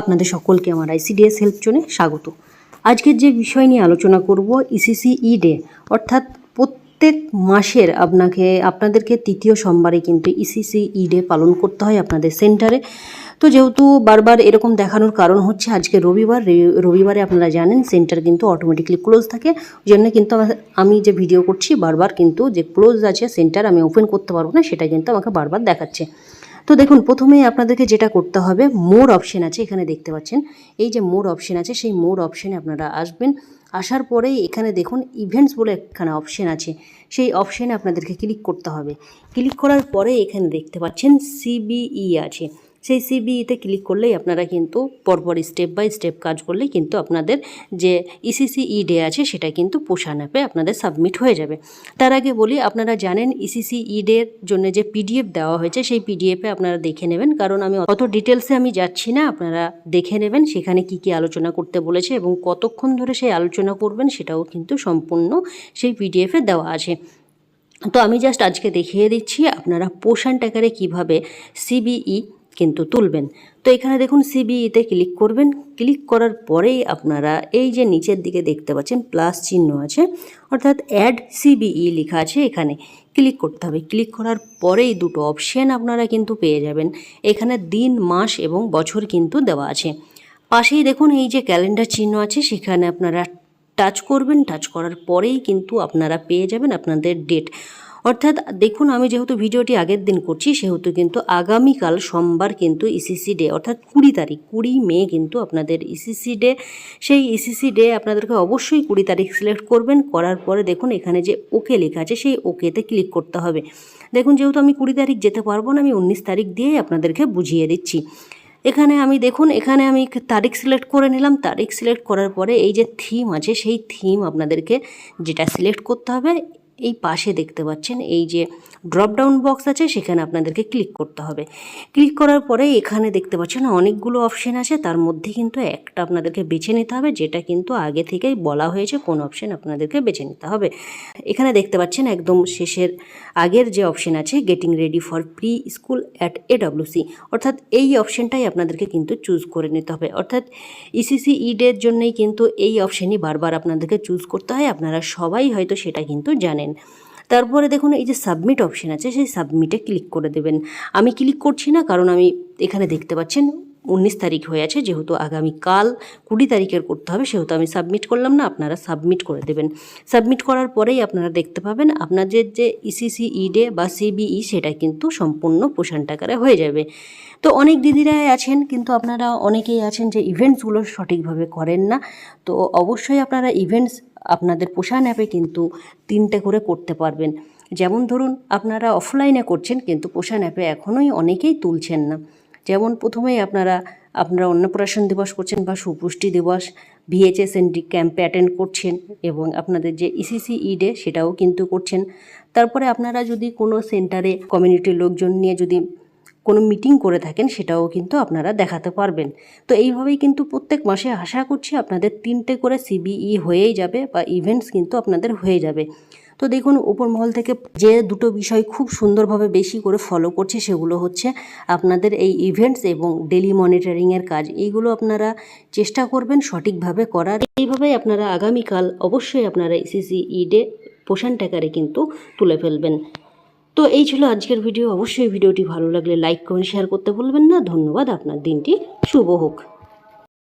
আপনাদের সকলকে আমার আইসিডিএস হেল্প জোনে স্বাগত। আজকের যে বিষয় নিয়ে আলোচনা করব ইসিসি ই ডে অর্থাৎ প্রত্যেক মাসের আপনাকে, আপনাদেরকে তৃতীয় সোমবারে কিন্তু ইসিসি ই ডে পালন করতে হয় আপনাদের সেন্টারে। তো যেহেতু বারবার এরকম দেখানোর কারণ হচ্ছে, আজকে রবিবার রবিবারে আপনারা জানেন সেন্টার কিন্তু অটোমেটিকলি ক্লোজ থাকে। ওই জন্য কিন্তু আমি যে ভিডিও করছি, বারবার কিন্তু যে ক্লোজ আছে সেন্টার আমি ওপেন করতে পারব না, সেটা কিন্তু আমাকে বারবার দেখাচ্ছে। তো দেখুন, প্রথমেই আপনাদেরকে যেটা করতে হবে, মোর অপশন আছে, এখানে দেখতে পাচ্ছেন। এই যে মোর অপশন আছে, সেই মোর অপশানে আপনারা আসবেন। আসার পরেই এখানে দেখুন ইভেন্টস বলে একখানা অপশান আছে। সেই অপশানে আপনাদেরকে ক্লিক করতে হবে। ক্লিক করার পরে এখানে দেখতে পাচ্ছেন সিবিই আছে। সেই সিবিইতে ক্লিক করলেই আপনারা কিন্তু পরপর স্টেপ বাই স্টেপ কাজ করলেই কিন্তু আপনাদের যে ইসিসি ই ডে আছে সেটা কিন্তু পোষা অ্যাপে আপনাদের সাবমিট হয়ে যাবে। তার আগে বলি, আপনারা জানেন ইসিসি ই ডের জন্য যে পিডিএফ দেওয়া হয়েছে সেই পিডিএফে আপনারা দেখে নেবেন। কারণ আমি অত ডিটেলসে আমি যাচ্ছি না, আপনারা দেখে নেবেন সেখানে কি কি আলোচনা করতে বলেছে এবং কতক্ষণ ধরে সেই আলোচনা করবেন সেটাও কিন্তু সম্পূর্ণ সেই পিডিএফে দেওয়া আছে। তো আমি জাস্ট আজকে দেখিয়ে দিচ্ছি, আপনারা পোষণ টাকারে কীভাবে সিবিই কিন্তু তুলবেন। তো এখানে দেখুন সিবিইতে ক্লিক করবেন। ক্লিক করার পরেই আপনারা এই যে নিচের দিকে দেখতে পাচ্ছেন প্লাস চিহ্ন আছে, অর্থাৎ অ্যাড সিবিই লেখা আছে এখানে। ক্লিক করতে হবে। ক্লিক করার পরেই দুটো অপশন আপনারা কিন্তু পেয়ে যাবেন। এখানে দিন, মাস এবং বছর কিন্তু দেওয়া আছে। পাশেই দেখুন এই যে ক্যালেন্ডার চিহ্ন আছে, সেখানে আপনারা টাচ করবেন। টাচ করার পরেই কিন্তু আপনারা পেয়ে যাবেন আপনাদের ডেট। অর্থাৎ দেখুন, আমি যেহেতু ভিডিওটি আগের দিন করছি, সেহেতু কিন্তু আগামীকাল সোমবার কিন্তু ইসিসি ডে অর্থাৎ কুড়ি তারিখ, কুড়ি মে কিন্তু আপনাদের ইসিসি ডে সেই ইসিসি ডে আপনাদেরকে অবশ্যই কুড়ি তারিখ সিলেক্ট করবেন, করার পরে দেখুন, এখানে যে ওকে লেখা আছে, সেই ওকেতে ক্লিক করতে হবে। দেখুন, যেহেতু আমি কুড়ি তারিখ যেতে পারব না, আমি উনিশ তারিখ দিয়েই আপনাদেরকে বুঝিয়ে দিচ্ছি। এখানে আমি দেখুন, এখানে আমি তারিখ সিলেক্ট করে নিলাম। তারিখ সিলেক্ট করার পরে এই যে থিম আছে, সেই থিম আপনাদেরকে যেটা সিলেক্ট করতে হবে এই পাশে দেখতে পাচ্ছেন এই যে ড্রপ ডাউন বক্স আছে, সেখানে আপনাদেরকে ক্লিক করতে হবে। ক্লিক করার পরে এখানে দেখতে পাচ্ছেন অনেকগুলো অপশান আছে, তার মধ্যে কিন্তু একটা আপনাদেরকে বেছে নিতে হবে, যেটা কিন্তু আগে থেকেই বলা হয়েছে কোন অপশন আপনাদেরকে বেছে নিতে হবে। এখানে দেখতে পাচ্ছেন একদম শেষের, আগের যে অপশন আছে getting ready for pre school at AWC অর্থাৎ এই অপশনটাই আপনাদেরকে কিন্তু চুজ করে নিতে হবে। অর্থাৎ ইসিসি ইডের জন্যই কিন্তু এই অপশানই বারবার আপনাদেরকে চুজ করতে হয়, আপনারা সবাই হয়তো সেটা কিন্তু জানেন। তারপরে দেখুন, এই যে সাবমিট অপশন আছে, সেই সাবমিটে ক্লিক করে দেবেন। আমি ক্লিক করছি না, কারণ আমি এখানে দেখতে পাচ্ছেন, উনিশ তারিখ হয়ে আছে, যেহেতু আগামীকাল কুড়ি তারিখের করতে হবে, সেহেতু আমি সাবমিট করলাম না, আপনারা সাবমিট করে দেবেন। সাবমিট করার পরেই আপনারা দেখতে পাবেন, আপনাদের যে ইসিসি ইডে বা সিবিই সেটা কিন্তু সম্পূর্ণ পোষণ টাকারে হয়ে যাবে। তো অনেক দিদিরাই আছেন, কিন্তু আপনারা অনেকেই আছেন যে ইভেন্টসগুলো সঠিকভাবে করেন না। তো অবশ্যই আপনারা ইভেন্টস আপনাদের পোষান অ্যাপে কিন্তু তিনটে করে করতে পারবেন। যেমন ধরুন, আপনারা অফলাইনে করছেন কিন্তু পোষান অ্যাপে এখনোই অনেকেই তুলছেন না। যেমন প্রথমেই আপনারা আপনারা অন্নপ্রাশন দিবস করছেন বা সুপুষ্টি দিবস ভিএচএস এনডি ক্যাম্পে অ্যাটেন্ড করছেন এবং আপনাদের যে ইসিসি ইডে সেটাও কিন্তু করছেন। তারপরে আপনারা যদি কোনো সেন্টারে কমিউনিটির লোকজন নিয়ে যদি কোনো মিটিং করে থাকেন, সেটাও কিন্তু আপনারা দেখাতে পারবেন। তো এইভাবেই কিন্তু প্রত্যেক মাসে আশা করছি আপনাদের তিনটে করে সিবিই হয়েই যাবে বা ইভেন্টস কিন্তু আপনাদের হয়ে যাবে। তো দেখুন উপর মহল থেকে যে দুটো বিষয় খুব সুন্দরভাবে বেশি করে ফলো করছে, সেগুলো হচ্ছে আপনাদের এই ইভেন্টস এবং ডেলি মনিটরিংয়ের কাজ। এইগুলো আপনারা চেষ্টা করবেন সঠিকভাবে করার। এইভাবেই আপনারা আগামীকাল অবশ্যই আপনারা ইসিসি ই ডে পোষণ টাকারে কিন্তু তুলে ফেলবেন। তো এই ছিল আজকের ভিডিও। অবশ্যই ভিডিওটি ভালো লাগলে লাইক কমেন্ট শেয়ার করতে ভুলবেন না। ধন্যবাদ। আপনার দিনটি শুভ হোক।